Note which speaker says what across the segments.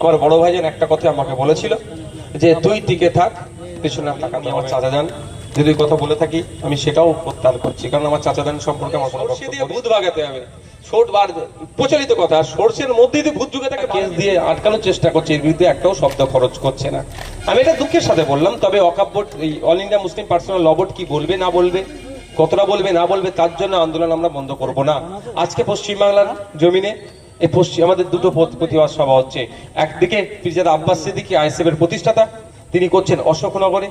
Speaker 1: আমার বড় ভাইজান একটা কথা আমাকে বলেছিল যে তুই টিকে থাক পেছনে আর তাকাতে আমার চাচা যান যদি কথা বলে থাকি আমি সেটাও প্রত্যাহার করছি কারণ আমার চাচা যান সম্পর্কে আমার কোনো দিয়ে ভূত হবে। বার প্রচলিত কথা মধ্যে যদি ভূত যুগে তাকে কেস দিয়ে আটকানোর চেষ্টা করছে এর বিরুদ্ধে একটাও শব্দ খরচ করছে না। আমি এটা দুঃখের সাথে বললাম তবে অকাব্য এই অল ইন্ডিয়া মুসলিম পার্সোনাল লবট কি বলবে না বলবে কতটা বলবে না বলবে তার জন্য আন্দোলন আমরা বন্ধ করব না। আজকে পশ্চিমবাংলার জমিনে এই পশ্চিম আমাদের দুটো প্রতিবাদ সভা হচ্ছে। একদিকে পিরজাদা আব্বাস সিদ্দিকী আইএসএফ এর প্রতিষ্ঠাতা। তিনি করছেন অশোকনগরে।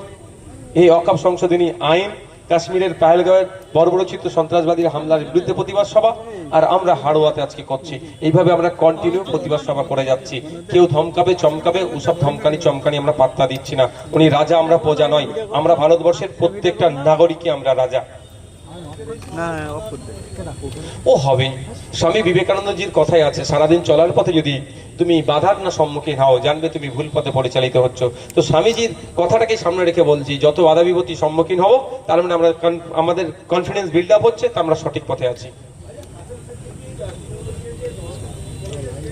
Speaker 1: এই অকাপ সংশোধনী আইন কাশ্মীরের পাহেলগাঁওয়ের বর্বরচিত সন্ত্রাসবাদী হামলার বিরুদ্ধে প্রতিবাদ সভা। আর আমরা হাড়োয়াতে আজকে করছি। এইভাবে আমরা কন্টিনিউ প্রতিবাদ সভা করে যাচ্ছি। কেউ ধমকাবে, চমকাবে, ওসব ধমকানি, চমকানি আমরা পাত্তা দিচ্ছি না। উনি রাজা, আমরা প্রজা নয়। আমরা ভারতবর্ষের প্রত্যেকটা নাগরিকই আমরা রাজা। ও হবে। স্বামী বিবেকানন্দজির কথাই আছে সারাদিন চলার পথে যদি তুমি বাধার না সম্মুখীন হও জানবে তুমি ভুল পথে পরিচালিত হচ্ছ। তো স্বামীজির কথাটাকে সামনে রেখে বলছি যত বাধা বিপত্তি সম্মুখীন হব তার মানে আমরা আমাদের কনফিডেন্স বিল্ড আপ হচ্ছে তা আমরা সঠিক পথে আছি।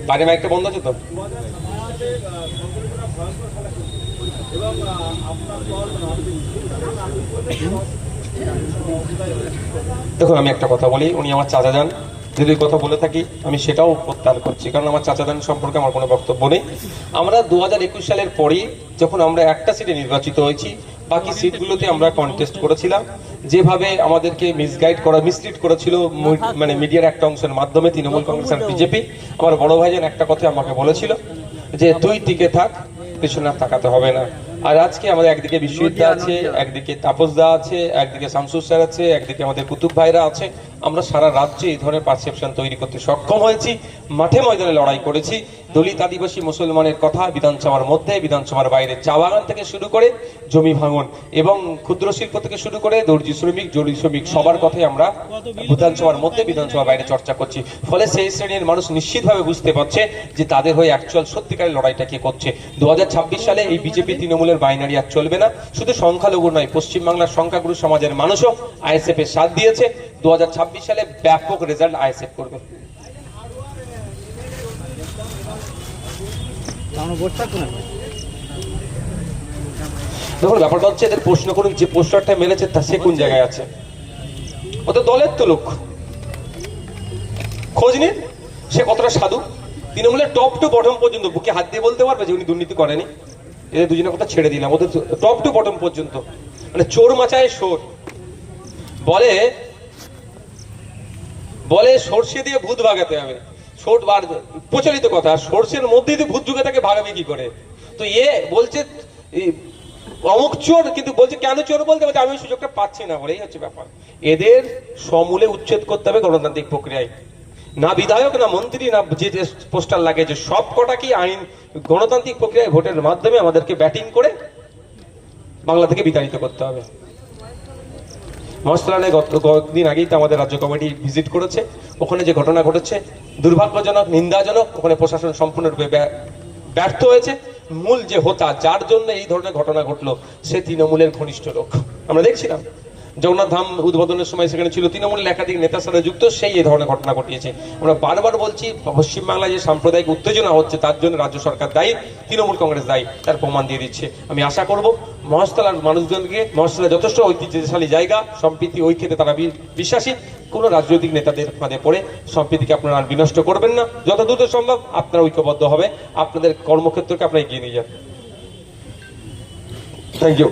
Speaker 1: বাইরে মাইকটা বন্ধ আছে তো? দেখুন, আমি একটা কথা বলি, উনি আমার চাচা যান। যদি কথা বলে থাকি, আমি সেটাও প্রত্যাহার করছি, কারণ আমার চাচা যান সম্পর্কে আমার কোনো বক্তব্য নেই। আমরা দু হাজার একুশ সালের পরেই যখন আমরা একটা সিটে নির্বাচিত হয়েছি, বাকি সিটগুলোতে আমরা কন্টেস্ট করেছিলাম। যেভাবে আমাদেরকে মিসগাইড করা মিসলিড করেছিল মানে মিডিয়ার একটা অংশের মাধ্যমে, তৃণমূল কংগ্রেস আর বিজেপি। আমার বড় ভাইজান একটা কথা আমাকে বলেছিল, যে তুই টিকে থাক পেছনে তাকাতে হবে না। আর আজকে আমাদের একদিকে বিশ্ববিদ্যা আছে, একদিকে তাপস দা আছে, একদিকে শামসুর স্যার আছে, একদিকে আমাদের কুতুব ভাইরা আছে। আমরা সারা রাজ্যে এই ধরনের পারসেপশন তৈরি করতে সক্ষম হয়েছি। মাঠে ময়দানে লড়াই করেছি। দলিত আদিবাসী মুসলমানের কথা বিধানসভার মধ্যে বিধানসভার বাইরে চা বাগান থেকে শুরু করে জমি ভাঙন এবং ক্ষুদ্র শিল্প থেকে শুরু করে দর্জি শ্রমিক জরি শ্রমিক সবার কথাই আমরা বিধানসভার মধ্যে বিধানসভার বাইরে চর্চা করছি। ফলে সেই শ্রেণির মানুষ নিশ্চিতভাবে বুঝতে পারছে যে তাদের হয়ে অ্যাকচুয়াল সত্যিকারের লড়াইটা কে করছে। দু হাজার ছাব্বিশ সালে এই বিজেপি তৃণমূলের বাইনারি আর চলবে না। শুধু সংখ্যালঘু নয়, পশ্চিমবাংলার সংখ্যাগুরু সমাজের মানুষও আইএসএফ এর সাথ দিয়েছে। দু সালে ব্যাপক রেজাল্ট আইএসএফ করবে। দেখুন ব্যাপারটা হচ্ছে এদের প্রশ্ন করুন যে পোস্টারটা মেরেছে তা সে কোন জায়গায় আছে? ও তো দলের তো লোক। খোঁজ নিন সে কতটা সাধু। তৃণমূলের টপ টু বটম পর্যন্ত বুকে হাত দিয়ে বলতে পারবে যে উনি দুর্নীতি করেনি। এদের দুজনের কথা ছেড়ে দিলাম ওদের টপ টু বটম পর্যন্ত। মানে চোর মাচায় সোর বলে বলে সর্ষে দিয়ে ভূত ভাগাতে হবে। প্রচলিত কথা, সর্ষের মধ্যে যদি ভূত যুগে তাকে ভাগাবে কি করে? তো এ বলছে অমুক চোর, কিন্তু বলছে, কেন চোর? বলতে বলছে, আমি সুযোগটা পাচ্ছি না। বলে, এই হচ্ছে ব্যাপার। এদের সমূলে উচ্ছেদ করতে হবে গণতান্ত্রিক প্রক্রিয়ায়। না বিধায়ক, না মন্ত্রী, না যে পোস্টার লাগে, যে সব কটা কি আইন গণতান্ত্রিক প্রক্রিয়ায় ভোটের মাধ্যমে আমাদেরকে ব্যাটিং করে বাংলা থেকে বিতাড়িত করতে হবে। গত কয়েকদিন আগেই তো আমাদের রাজ্য কমিটি ভিজিট করেছে। ওখানে যে ঘটনা ঘটেছে, দুর্ভাগ্যজনক, নিন্দাজনক, ওখানে প্রশাসন সম্পূর্ণরূপে ব্যা- ব্যর্থ হয়েছে। মূল যে হোতা, যার জন্য এই ধরনের ঘটনা ঘটলো, সে তৃণমূলের ঘনিষ্ঠ লোক। আমরা দেখছিলাম। জগন্নাথ ধাম উদ্বোধনের সময় সেখানে ছিল তৃণমূলের একাধিক নেতার সাথে যুক্ত, সেই এই ধরনের ঘটনা ঘটিয়েছে। আমরা বারবার বলছি, পশ্চিমবাংলায় যে সাম্প্রদায়িক উত্তেজনা হচ্ছে, তার জন্য রাজ্য সরকার দায়ী, তৃণমূল কংগ্রেস দায়ী, তার প্রমাণ দিয়ে দিচ্ছে। আমি আশা করব, মহাস্থলার মানুষজনকে মহাস্থলা যথেষ্ট ঐতিহ্যশালী জায়গা, সম্প্রীতি, ঐক্যতে তারা বিশ্বাসী, কোনো রাজনৈতিক নেতাদের ফাঁদে পড়ে সম্প্রীতিকে আপনারা আর বিনষ্ট করবেন না। যত দ্রুত সম্ভব আপনারা ঐক্যবদ্ধ হবে, আপনাদের কর্মক্ষেত্রকে আপনারা এগিয়ে নিয়ে যান। Thank you